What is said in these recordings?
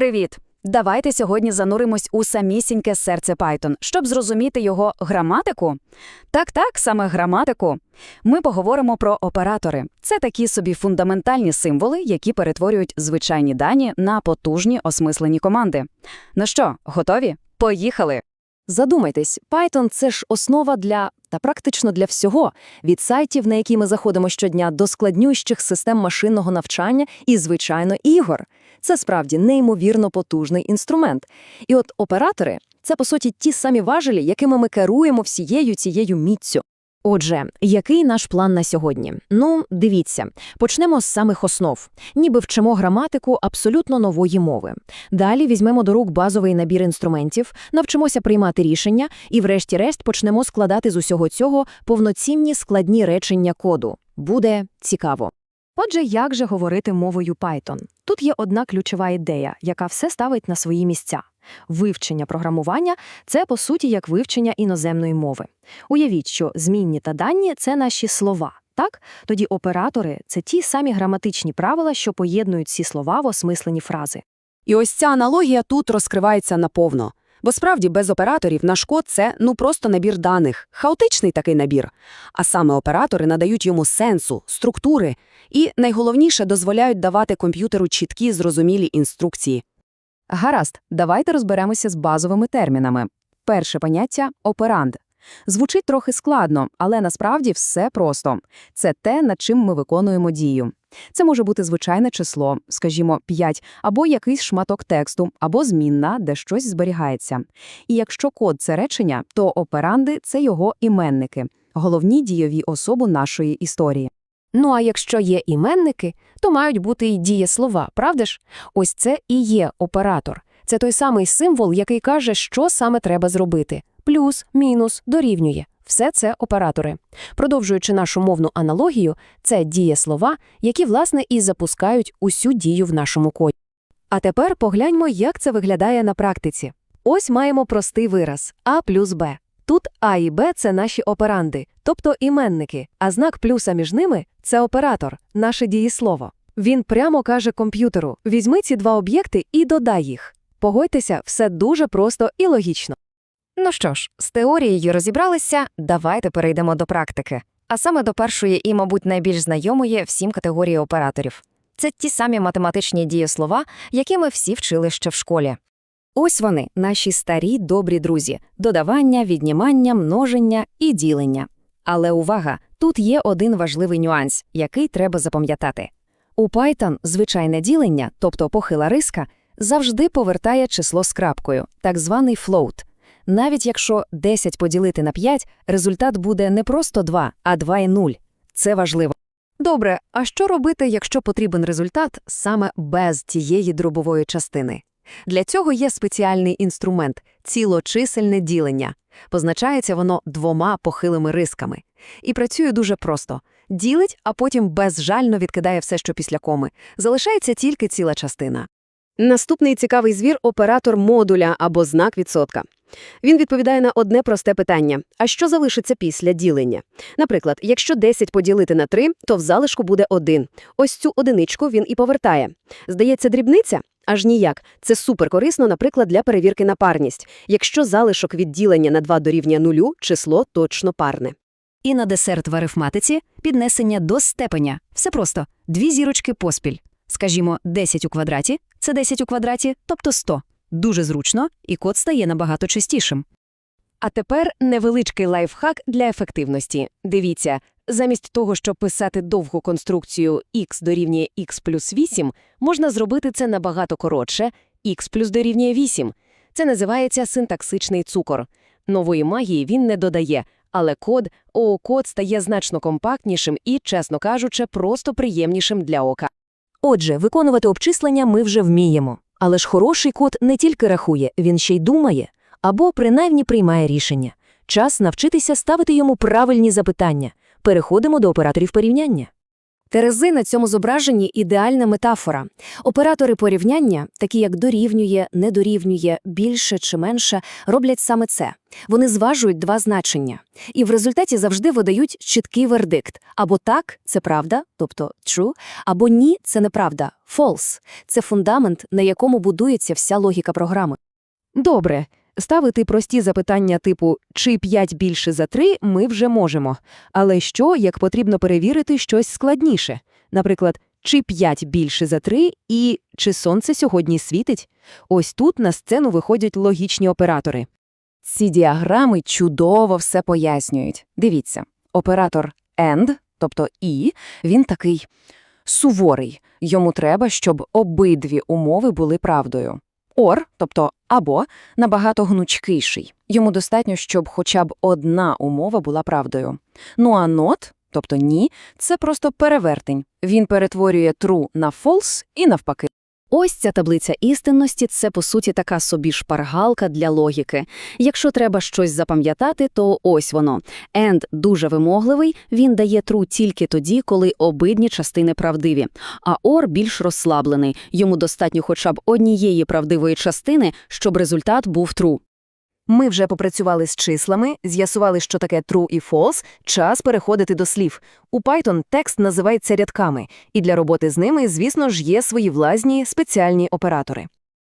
Привіт! Давайте сьогодні зануримось у самісіньке серце Python, щоб зрозуміти його граматику. Так-так, саме граматику. Ми поговоримо про оператори. Це такі собі фундаментальні символи, які перетворюють звичайні дані на потужні осмислені команди. Ну що, готові? Поїхали! Задумайтесь, Python – це ж основа для, та практично для всього, від сайтів, на які ми заходимо щодня, до складнющих систем машинного навчання і, звичайно, ігор. Це справді неймовірно потужний інструмент. І от оператори – це, по суті, ті самі важелі, якими ми керуємо всією цією міццю. Отже, який наш план на сьогодні? Ну, дивіться, почнемо з самих основ. Ніби вчимо граматику абсолютно нової мови. Далі візьмемо до рук базовий набір інструментів, навчимося приймати рішення і, врешті-решт, почнемо складати з усього цього повноцінні складні речення коду. Буде цікаво. Отже, як же говорити мовою Python? Тут є одна ключова ідея, яка все ставить на свої місця. Вивчення програмування – це, по суті, як вивчення іноземної мови. Уявіть, що змінні та дані – це наші слова. Так? Тоді оператори – це ті самі граматичні правила, що поєднують ці слова в осмислені фрази. І ось ця аналогія тут розкривається наповно. Бо справді без операторів наш код – це ну просто набір даних, хаотичний такий набір. А саме оператори надають йому сенсу, структури і, найголовніше, дозволяють давати комп'ютеру чіткі, зрозумілі інструкції. Гаразд, давайте розберемося з базовими термінами. Перше поняття – операнд. Звучить трохи складно, але насправді все просто. Це те, над чим ми виконуємо дію. Це може бути звичайне число, скажімо, 5, або якийсь шматок тексту, або змінна, де щось зберігається. І якщо код – це речення, то операнди – це його іменники, головні дійові особи нашої історії. Ну а якщо є іменники, то мають бути й дієслова, правда ж? Ось це і є оператор. Це той самий символ, який каже, що саме треба зробити. Плюс, мінус, дорівнює. Все це оператори. Продовжуючи нашу мовну аналогію, це дієслова, які, власне, і запускають усю дію в нашому коді. А тепер погляньмо, як це виглядає на практиці. Ось маємо простий вираз А плюс Б. Тут А і Б – це наші операнди, тобто іменники, а знак плюса між ними – це оператор, наше дієслово. Він прямо каже комп'ютеру «візьми ці два об'єкти і додай їх». Погодьтеся, все дуже просто і логічно. Ну що ж, з теорією розібралися, давайте перейдемо до практики. А саме до першої і, мабуть, найбільш знайомої всім категорії операторів. Це ті самі математичні дієслова, які ми всі вчили ще в школі. Ось вони, наші старі добрі друзі – додавання, віднімання, множення і ділення. Але увага, тут є один важливий нюанс, який треба запам'ятати. У Python звичайне ділення, тобто похила риска, завжди повертає число з крапкою, так званий float. Навіть якщо 10 поділити на 5, результат буде не просто 2, а 2 і 0. Це важливо. Добре, а що робити, якщо потрібен результат саме без тієї дробової частини? Для цього є спеціальний інструмент – цілочисельне ділення. Позначається воно двома похилими рисками. І працює дуже просто. Ділить, а потім безжально відкидає все, що після коми. Залишається тільки ціла частина. Наступний цікавий звір – оператор модуля або знак відсотка. Він відповідає на одне просте питання – а що залишиться після ділення? Наприклад, якщо 10 поділити на 3, то в залишку буде 1. Ось цю одиничку він і повертає. Здається, дрібниця? Аж ніяк. Це суперкорисно, наприклад, для перевірки на парність. Якщо залишок від ділення на 2 дорівнює нулю, число точно парне. І на десерт в арифматиці – піднесення до степеня. Все просто. Дві зірочки поспіль. Скажімо, 10 у квадраті – це 10 у квадраті, тобто 100. Дуже зручно, і код стає набагато чистішим. А тепер невеличкий лайфхак для ефективності. Дивіться, замість того, щоб писати довгу конструкцію x дорівнює x плюс 8, можна зробити це набагато коротше – x плюс дорівнює 8. Це називається синтаксичний цукор. Нової магії він не додає, але код, о, код стає значно компактнішим і, чесно кажучи, просто приємнішим для ока. Отже, виконувати обчислення ми вже вміємо. Але ж хороший код не тільки рахує, він ще й думає, або принаймні приймає рішення. Час навчитися ставити йому правильні запитання. Переходимо до операторів порівняння. Терези на цьому зображенні ідеальна метафора. Оператори порівняння, такі як дорівнює, не дорівнює, більше чи менше, роблять саме це. Вони зважують два значення. І в результаті завжди видають чіткий вердикт. Або так – це правда, тобто true, або ні – це неправда, false. Це фундамент, на якому будується вся логіка програми. Добре. Ставити прості запитання типу «чи 5 більше за 3» ми вже можемо. Але що, як потрібно перевірити щось складніше? Наприклад, «чи 5 більше за 3» і «чи сонце сьогодні світить?» Ось тут на сцену виходять логічні оператори. Ці діаграми чудово все пояснюють. Дивіться, оператор «and», тобто «і», він такий суворий. Йому треба, щоб обидві умови були правдою. Or, тобто або, набагато гнучкіший. Йому достатньо, щоб хоча б одна умова була правдою. Ну а not, тобто ні, це просто перевертень. Він перетворює true на false і навпаки. Ось ця таблиця істинності – це, по суті, така собі шпаргалка для логіки. Якщо треба щось запам'ятати, то ось воно. Енд дуже вимогливий, він дає true тільки тоді, коли обидні частини правдиві. А or більш розслаблений, йому достатньо хоча б однієї правдивої частини, щоб результат був true. Ми вже попрацювали з числами, з'ясували, що таке true і false, час переходити до слів. У Python текст називається рядками, і для роботи з ними, звісно ж, є свої власні спеціальні оператори.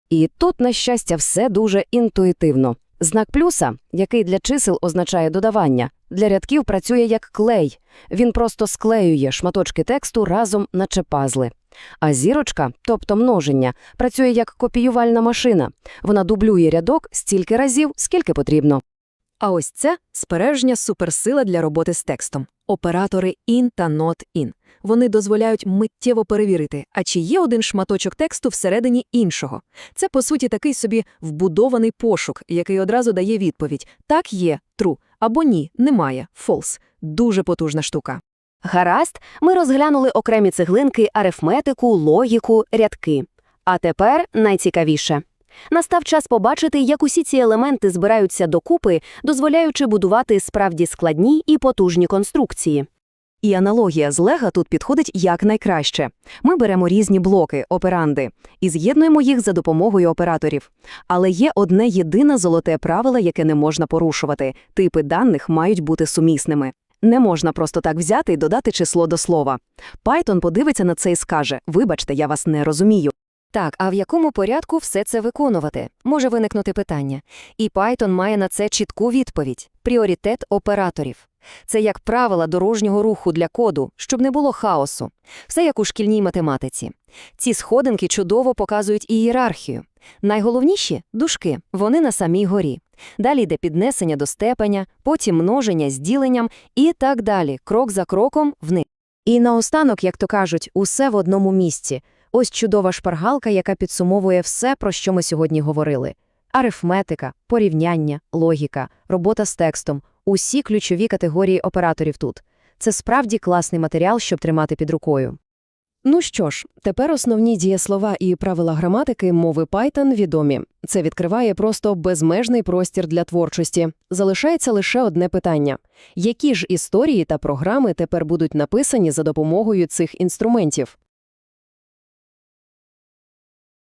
І тут, на щастя, все дуже інтуїтивно. Знак плюса, який для чисел означає додавання, для рядків працює як клей. Він просто склеює шматочки тексту разом, наче пазли. А зірочка, тобто множення, працює як копіювальна машина. Вона дублює рядок стільки разів, скільки потрібно. А ось це спережня суперсила для роботи з текстом. Оператори in та not in. Вони дозволяють миттєво перевірити, а чи є один шматочок тексту всередині іншого. Це, по суті, такий собі вбудований пошук, який одразу дає відповідь «так є, true» або «ні, немає, false». Дуже потужна штука. Гаразд, ми розглянули окремі цеглинки, арифметику, логіку, рядки. А тепер найцікавіше. Настав час побачити, як усі ці елементи збираються докупи, дозволяючи будувати справді складні і потужні конструкції. І аналогія з Лего тут підходить якнайкраще. Ми беремо різні блоки, операнди, і з'єднуємо їх за допомогою операторів. Але є одне єдине золоте правило, яке не можна порушувати – типи даних мають бути сумісними. Не можна просто так взяти і додати число до слова. Python подивиться на це і скаже «Вибачте, я вас не розумію». Так, а в якому порядку все це виконувати? Може виникнути питання. І Python має на це чітку відповідь – пріоритет операторів. Це як правила дорожнього руху для коду, щоб не було хаосу. Все як у шкільній математиці. Ці сходинки чудово показують ієрархію. Найголовніші – дужки, вони на самій горі. Далі йде піднесення до степеня, потім множення з діленням і так далі, крок за кроком вниз. І наостанок, як то кажуть, усе в одному місці. Ось чудова шпаргалка, яка підсумовує все, про що ми сьогодні говорили. Арифметика, порівняння, логіка, робота з текстом – усі ключові категорії операторів тут. Це справді класний матеріал, щоб тримати під рукою. Ну що ж, тепер основні дієслова і правила граматики мови Python відомі. Це відкриває просто безмежний простір для творчості. Залишається лише одне питання. Які ж історії та програми тепер будуть написані за допомогою цих інструментів?